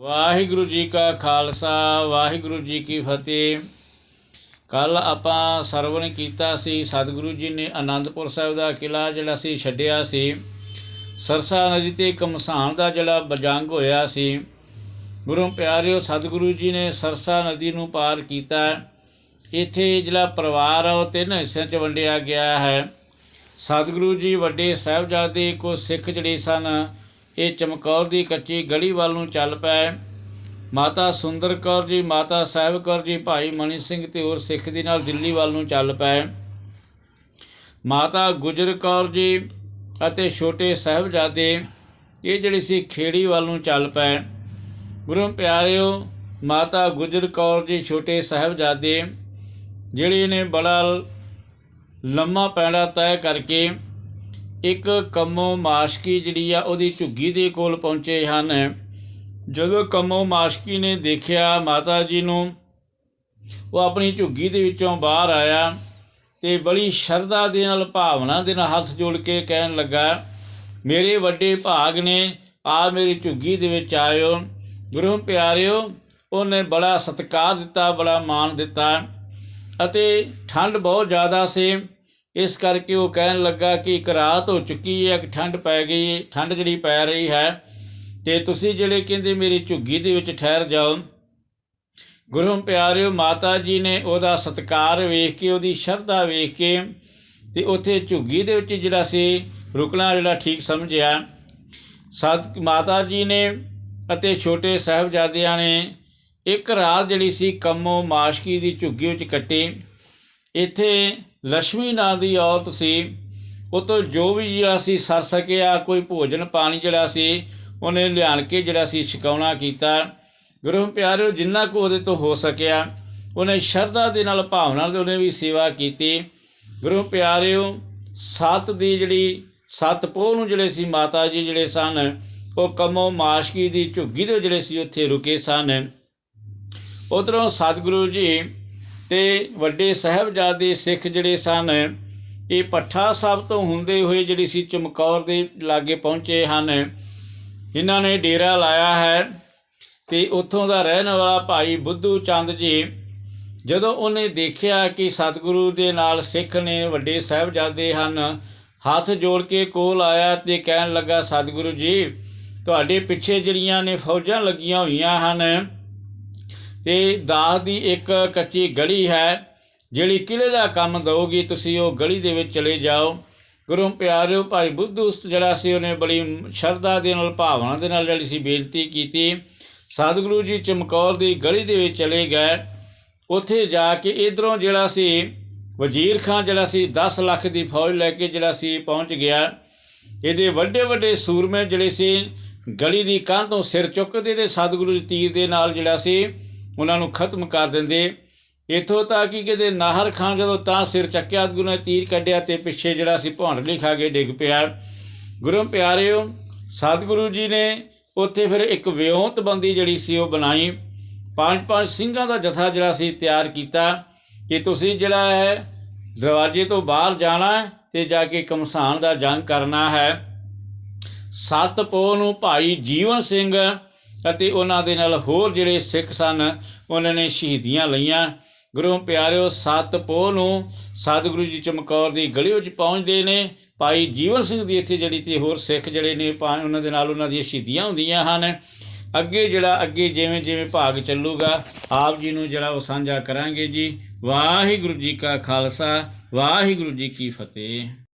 ਵਾਹਿਗੁਰੂ ਜੀ ਕਾ ਖਾਲਸਾ, ਵਾਹਿਗੁਰੂ ਜੀ ਕੀ ਫਤਿਹ। ਕੱਲ ਆਪਾਂ ਸਰਵਣ ਕੀਤਾ ਸੀ, ਸਤਿਗੁਰੂ ਜੀ ਨੇ ਆਨੰਦਪੁਰ ਸਾਹਿਬ ਦਾ ਕਿਲਾ ਜਿਹੜਾ ਸੀ ਛੱਡਿਆ ਸੀ। ਸਰਸਾ ਨਦੀ ਤੇ ਕਮਸਾਨ ਦਾ ਜਿਹੜਾ ਬਜੰਗ ਹੋਇਆ ਸੀ। ਗੁਰੂ ਪਿਆਰਿਓ, ਸਤਿਗੁਰੂ ਜੀ ਨੇ ਸਰਸਾ ਨਦੀ ਨੂੰ ਪਾਰ ਕੀਤਾ। ਇੱਥੇ ਜਿਹੜਾ ਪਰਿਵਾਰ ਆ, ਉਹ ਤਿੰਨ ਹਿੱਸਿਆਂ 'ਚ ਵੰਡਿਆ ਗਿਆ ਹੈ। ਸਤਿਗੁਰੂ ਜੀ ਵੱਡੇ ਸਾਹਿਬਜ਼ਾਦੇ ਕੋ ਸਿੱਖ ਜਿਹੜੇ ਸਨ ਇਹ ਚਮਕੌਰ ਦੀ ਕੱਚੀ ਗਲੀ ਵੱਲ ਨੂੰ ਚੱਲ ਪਏ। ਮਾਤਾ ਸੁੰਦਰ ਕੌਰ ਜੀ, ਮਾਤਾ ਸਾਹਿਬ ਕੌਰ ਜੀ, ਭਾਈ ਮਨੀ ਸਿੰਘ ਤੇ ਹੋਰ ਸਿੱਖ ਦੀ ਨਾਲ ਦਿੱਲੀ ਵੱਲ ਨੂੰ ਚੱਲ ਪਏ। ਮਾਤਾ ਗੁਜਰ ਕੌਰ ਜੀ ਅਤੇ ਛੋਟੇ ਸਾਹਿਬਜ਼ਾਦੇ, ਇਹ ਜਿਹੜੀ ਸੀ ਖੇੜੀ ਵੱਲ ਨੂੰ ਚੱਲ ਪਏ। ਗੁਰੂ ਪਿਆਰਿਓ, ਮਾਤਾ ਗੁਜਰ ਕੌਰ ਜੀ, ਛੋਟੇ ਸਾਹਿਬਜ਼ਾਦੇ, ਜਿਹੜੇ ਨੇ ਬੜਾ ਲੰਮਾ ਪੈੜਾ ਤੈਅ ਕਰਕੇ ਇੱਕ ਕੰਮੋ ਮਾਸ਼ਕੀ ਜਿਹੜੀ ਆ, ਉਹਦੀ ਝੁੱਗੀ ਦੇ ਕੋਲ ਪਹੁੰਚੇ ਹਨ। ਜਦੋਂ ਕੰਮੋ ਮਾਸ਼ਕੀ ਨੇ ਦੇਖਿਆ ਮਾਤਾ ਜੀ ਨੂੰ, ਉਹ ਆਪਣੀ ਝੁੱਗੀ ਦੇ ਵਿੱਚੋਂ ਬਾਹਰ ਆਇਆ ਤੇ ਬੜੀ ਸ਼ਰਧਾ ਦੇ ਨਾਲ, ਭਾਵਨਾ ਦੇ ਨਾਲ ਹੱਥ ਜੋੜ ਕੇ ਕਹਿਣ ਲੱਗਾ, ਮੇਰੇ ਵੱਡੇ ਭਾਗ ਨੇ, ਆ ਮੇਰੀ ਝੁੱਗੀ ਦੇ ਵਿੱਚ ਆਇਓ। ਗੁਰੂ ਪਿਆਰਿਓ, ਉਹਨੇ ਬੜਾ ਸਤਿਕਾਰ ਦਿੱਤਾ, ਬੜਾ ਮਾਣ ਦਿੱਤਾ ਅਤੇ ਠੰਡ ਬਹੁਤ ਜ਼ਿਆਦਾ ਸੀ। ਇਸ ਕਰਕੇ ਉਹ ਕਹਿਣ ਲੱਗਾ ਕਿ ਇੱਕ ਰਾਤ ਹੋ ਚੁੱਕੀ ਹੈ ਕਿ ਠੰਡ ਪੈ ਗਈ ਹੈ, ਠੰਡ ਜਿਹੜੀ ਪੈ ਰਹੀ ਹੈ। ਤੇ ਤੁਸੀਂ ਜਿਹੜੇ ਕਹਿੰਦੇ ਮੇਰੀ ਝੁੱਗੀ ਦੇ ਵਿੱਚ ਠਹਿਰ ਜਾਓ। ਗੁਰੂ ਪਿਆਰਿਓ, ਮਾਤਾ ਜੀ ਨੇ ਉਹਦਾ ਸਤਿਕਾਰ ਵੇਖ ਕੇ, ਉਹਦੀ ਸ਼ਰਧਾ ਵੇਖ ਕੇ ਤੇ ਉੱਥੇ ਝੁੱਗੀ ਦੇ ਵਿੱਚ ਜਿਹੜਾ ਸੀ, ਰੁਕਣਾ ਜਿਹੜਾ ਠੀਕ ਸਮਝਿਆ। ਸਤ, ਮਾਤਾ ਜੀ ਨੇ ਅਤੇ ਛੋਟੇ ਸਾਹਿਬਜ਼ਾਦਿਆਂ ਨੇ ਇੱਕ ਰਾਤ ਜਿਹੜੀ ਸੀ ਕੰਮੋ ਮਾਸ਼ਕੀ ਦੀ ਝੁੱਗੀ ਵਿੱਚ ਕੱਟੀ। ਇੱਥੇ ਲక్ష్ਮੀ ਨਾਂ ਦੀ ਔਰਤ ਸੀ। ਉਹ ਤੋਂ ਜੋ ਵੀ ਜਿਹੜਾ ਸੀ, ਸਰ ਸਕਿਆ, ਕੋਈ ਭੋਜਨ ਪਾਣੀ ਜਿਹੜਾ ਸੀ, ਉਹਨੇ ਲਿਆਣ ਕੇ ਜਿਹੜਾ ਸੀ, ਛਕਾਉਣਾ ਕੀਤਾ। ਗੁਰੂ ਪਿਆਰਿਓ, ਜਿੰਨਾ ਕੁ ਉਹਦੇ ਤੋਂ ਹੋ ਸਕਿਆ, ਉਹਨੇ ਸ਼ਰਧਾ ਦੇ ਨਾਲ, ਭਾਵਨਾ ਨਾਲ ਉਹਨੇ ਵੀ ਸੇਵਾ ਕੀਤੀ। ਗੁਰੂ ਪਿਆਰਿਓ, ਸੱਤ ਦੀ ਜਿਹੜੀ, ਸੱਤ ਪੋਹ ਨੂੰ ਜਿਹੜੇ ਸੀ, ਮਾਤਾ ਜੀ ਜਿਹੜੇ ਸਨ, ਉਹ ਕਮੋ ਮਾਸ਼ਕੀ ਦੀ ਝੁੱਗੀ ਦੇ ਜਿਹੜੇ ਸੀ, ਉੱਥੇ ਰੁਕੇ ਸਨ। ਉਧਰੋਂ ਸਤਿਗੁਰੂ ਜੀ ਤੇ ਵੱਡੇ ਸਾਹਿਬਜ਼ਾਦੇ ਸਿੱਖ ਜਿਹੜੇ ਸਨ, ਇਹ ਪੱਠਾ ਸਾਹਿਬ ਤੋਂ ਹੁੰਦੇ ਹੋਏ ਜਿਹੜੀ ਸੀ ਚਮਕੌਰ ਦੇ ਲਾਗੇ ਪਹੁੰਚੇ ਹਨ। ਇਹਨਾਂ ਨੇ ਡੇਰਾ ਲਾਇਆ ਹੈ ਤੇ ਉੱਥੋਂ ਦਾ ਰਹਿਣ ਵਾਲਾ ਭਾਈ ਬੁੱਧੂ ਚੰਦ ਜੀ, ਜਦੋਂ ਉਹਨੇ ਦੇਖਿਆ ਕਿ ਸਤਿਗੁਰੂ ਦੇ ਨਾਲ ਸਿੱਖ ਨੇ ਵੱਡੇ ਸਾਹਿਬਜ਼ਾਦੇ ਹਨ, ਹੱਥ ਜੋੜ ਕੇ ਕੋਲ ਆਇਆ ਤੇ ਕਹਿਣ ਲੱਗਾ, ਸਤਿਗੁਰੂ ਜੀ, ਤੁਹਾਡੇ ਪਿੱਛੇ ਜਿਹੜੀਆਂ ਨੇ ਫੌਜਾਂ ਲੱਗੀਆਂ ਹੋਈਆਂ ਹਨ ਤੇ ਦਾਸ ਦੀ ਇੱਕ ਕੱਚੀ ਗਲੀ ਹੈ, ਜਿਹੜੀ ਕਿਲੇ ਦਾ ਕੰਮ ਦਊਗੀ, ਤੁਸੀਂ ਉਹ ਗਲੀ ਦੇ ਵਿੱਚ ਚਲੇ ਜਾਓ। ਗੁਰੂ ਪਿਆਰਿਓ, ਭਾਈ ਬੁੱਧੂ ਜਿਹੜਾ ਸੀ, ਉਹਨੇ ਬੜੀ ਸ਼ਰਧਾ ਦੇ ਨਾਲ, ਭਾਵਨਾ ਦੇ ਨਾਲ ਜਿਹੜੀ ਸੀ ਬੇਨਤੀ ਕੀਤੀ। ਸਤਿਗੁਰੂ ਜੀ ਚਮਕੌਰ ਦੀ ਗਲੀ ਦੇ ਵਿੱਚ ਚਲੇ ਗਏ। ਉੱਥੇ ਜਾ ਕੇ ਇਧਰੋਂ ਜਿਹੜਾ ਸੀ, ਵਜ਼ੀਰ ਖਾਨ ਜਿਹੜਾ ਸੀ 10 ਲੱਖ ਦੀ ਫੌਜ ਲੈ ਕੇ ਜਿਹੜਾ ਸੀ, ਪਹੁੰਚ ਗਿਆ। ਇਹਦੇ ਵੱਡੇ ਵੱਡੇ ਸੂਰਮੇ ਜਿਹੜੇ ਸੀ, ਗਲੀ ਦੀ ਕੰਧ ਤੋਂ ਸਿਰ ਚੁੱਕਦੇ ਤੇ ਸਤਿਗੁਰੂ ਜੀ ਤੀਰ ਦੇ ਨਾਲ ਜਿਹੜਾ ਸੀ ਉਹਨਾਂ ਨੂੰ ਖਤਮ ਕਰ ਦਿੰਦੇ। ਇਥੋਂ ਤੱਕ ਕਿ ਕਿਤੇ ਨਾਹਰ ਖਾਨ ਜਦੋਂ ਤਾਂ ਸਿਰ ਚੱਕਿਆ ਗੁਰੂ ਨੇ ਤੀਰ ਕੱਢਿਆ ਤੇ ਪਿੱਛੇ ਜਿਹੜਾ ਸੀ ਭੌਂਡਲੀ ਖਾ ਕੇ ਡਿੱਗ ਪਿਆ। ਗੁਰੂ ਪਿਆਰਿਓ, ਸਤਿਗੁਰੂ ਜੀ ਨੇ ਉੱਥੇ ਫਿਰ ਇੱਕ ਵਿਉਂਤਬੰਦੀ ਜਿਹੜੀ ਸੀ ਉਹ ਬਣਾਈ। ਪੰਜ ਪੰਜ ਸਿੰਘਾਂ ਦਾ ਜਥਾ ਜਿਹੜਾ ਸੀ ਤਿਆਰ ਕੀਤਾ ਕਿ ਤੁਸੀਂ ਜਿਹੜਾ ਹੈ ਦਰਵਾਜ਼ੇ ਤੋਂ ਬਾਹਰ ਜਾਣਾ ਹੈ ਤੇ ਜਾ ਕੇ ਕਮਸਾਨ ਦਾ ਜੰਗ ਕਰਨਾ ਹੈ। ਸੱਤ ਪੋਹ ਨੂੰ ਭਾਈ ਜੀਵਨ ਸਿੰਘ ਅਤੇ ਉਹਨਾਂ ਦੇ ਨਾਲ ਹੋਰ ਜਿਹੜੇ ਸਿੱਖ ਸਨ, ਉਹਨਾਂ ਨੇ ਸ਼ਹੀਦੀਆਂ ਲਈਆਂ। ਗੁਰੂ ਪਿਆਰਿਓ, ਸੱਤ ਪੋਹ ਨੂੰ ਸਤਿਗੁਰੂ ਜੀ ਚਮਕੌਰ ਦੀ ਗਲੀ ਵਿੱਚ ਪਹੁੰਚਦੇ ਨੇ। ਭਾਈ ਜੀਵਨ ਸਿੰਘ ਦੀ ਇੱਥੇ ਜਿਹੜੀ ਤੇ ਹੋਰ ਸਿੱਖ ਜਿਹੜੇ ਨੇ ਪਾ- ਉਹਨਾਂ ਦੇ ਨਾਲ ਉਹਨਾਂ ਦੀਆਂ ਸ਼ਹੀਦੀਆਂ ਹੁੰਦੀਆਂ ਹਨ। ਅੱਗੇ ਜਿਹੜਾ, ਅੱਗੇ ਜਿਵੇਂ ਜਿਵੇਂ ਭਾਗ ਚੱਲੂਗਾ, ਆਪ ਜੀ ਨੂੰ ਜਿਹੜਾ ਉਹ ਸਾਂਝਾ ਕਰਾਂਗੇ ਜੀ। ਵਾਹਿਗੁਰੂ ਜੀ ਕਾ ਖਾਲਸਾ, ਵਾਹਿਗੁਰੂ ਜੀ ਕੀ ਫਤਿਹ।